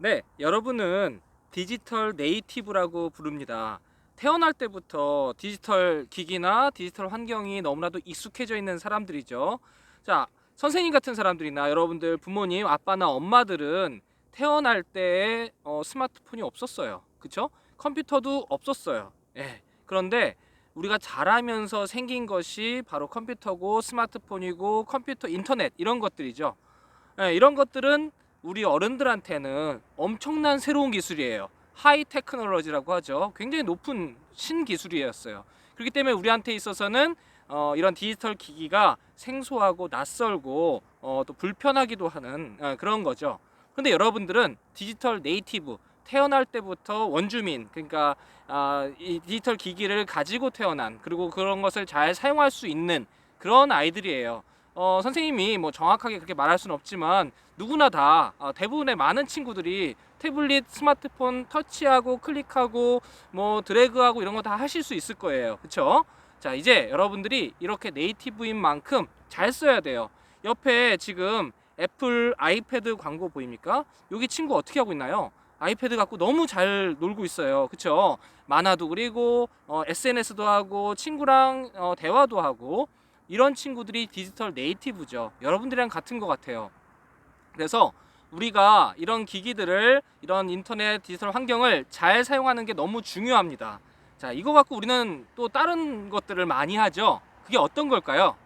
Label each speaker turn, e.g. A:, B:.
A: 네, 여러분은 디지털 네이티브라고 부릅니다. 태어날 때부터 디지털 기기나 디지털 환경이 너무나도 익숙해져 있는 사람들이죠. 자, 선생님 같은 사람들이나 여러분들 부모님, 아빠나 엄마들은 태어날 때 어, 스마트폰이 없었어요. 그쵸? 컴퓨터도 없었어요. 예. 그런데 우리가 자라면서 생긴 것이 바로 컴퓨터고 스마트폰이고 컴퓨터 인터넷 이런 것들이죠. 예, 이런 것들은 우리 어른들한테는 엄청난 새로운 기술이에요. 하이 테크놀로지라고 하죠. 굉장히 높은 신기술이었어요. 그렇기 때문에 우리한테 있어서는 어, 이런 디지털 기기가 생소하고 낯설고 어, 또 불편하기도 하는 어, 그런 거죠. 그런데 여러분들은 디지털 네이티브 태어날 때부터 원주민 그러니까 아, 이 디지털 기기를 가지고 태어난 그리고 그런 것을 잘 사용할 수 있는 그런 아이들이에요. 어, 선생님이 뭐 정확하게 그렇게 말할 수는 없지만 누구나 다 어, 대부분의 많은 친구들이 태블릿, 스마트폰 터치하고 클릭하고 뭐 드래그하고 이런 거 다 하실 수 있을 거예요. 그렇죠? 자, 이제 여러분들이 이렇게 네이티브인 만큼 잘 써야 돼요. 옆에 지금 애플 아이패드 광고 보입니까? 여기 친구 어떻게 하고 있나요? 아이패드 갖고 너무 잘 놀고 있어요. 그쵸? 만화도 그리고 어, SNS도 하고 친구랑 어, 대화도 하고 이런 친구들이 디지털 네이티브죠. 여러분들이랑 같은 것 같아요. 그래서 우리가 이런 기기들을 이런 인터넷 디지털 환경을 잘 사용하는 게 너무 중요합니다. 자, 이거 갖고 우리는 또 다른 것들을 많이 하죠. 그게 어떤 걸까요?